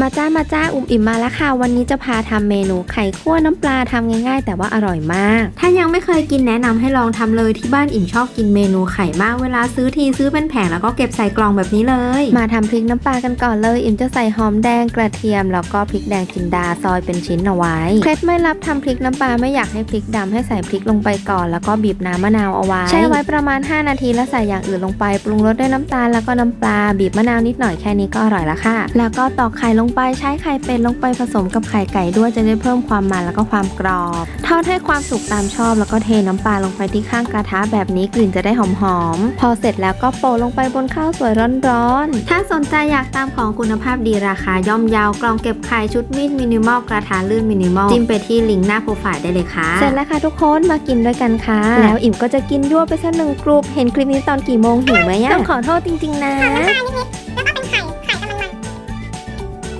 มาจ้ามาจ้าอุ่มอิ่มมาแล้วค่ะ วันนี้จะพาทำเมนูไข่คั่วน้ำปลาทำง่าย ๆ แต่ว่าอร่อยมาก ถ้ายังไม่เคยกินแนะนำให้ลองทำเลยที่บ้านอิ่มชอบกินเมนูไข่มากเวลาซื้อทีซื้อเป็นแผงแล้วก็เก็บใส่กล่องแบบนี้เลย มาทำพริกน้ำปลากันก่อนเลย อิ่มจะใส่หอมแดงกระเทียม แล้วก็พริกแดงจินดาซอยเป็นชิ้นเอาไว้เคล็ดไม่ลับทำพริกน้ำปลาไม่อยากให้พริกดำให้ใส่พริกลงไปก่อน แล้วก็บีบน้ำมะนาวเอาไว้แช่ไว้ประมาณ 5 นาทีแล้วใส่อย่างอื่นลงไปปรุงรสด้วยน้ำตาลแล้วก็น้ำปลาบีบมะนาวนิดหน่อยแค่นี้ก็อร่อยแล้วค่ะ แล้วก็ตอกไข่ลงไปใช้ไข่เป็ดลงไปผสมกับไข่ไก่ด้วยจะได้เพิ่มความมันแล้วก็ความกรอบทอดให้ความสุกตามชอบแล้วก็เทน้ำปลาลงไปที่ข้างกระทะแบบนี้กลิ่นจะได้หอมๆพอเสร็จแล้วก็โปะลงไปบนข้าวสวยร้อนๆถ้าสนใจอยากตามของคุณภาพดีราคาย่อมเยาวกล่องเก็บไข่ชุดมีดมินิมอลกระทะลื่นมินิมอลจิ้มไปที่ลิงก์หน้าโปรไฟล์ได้เลยค่ะ เสร็จแล้วค่ะทุกคนมากินด้วยกันค่ะ แล้วอิ่มก็จะกินยั่วไปสักหนึ่งกรุ๊ปเห็นคลิปนี้ตอนกี่โมงหิวไหมอะต้องขอโทษจริง ๆ นะแล้วก็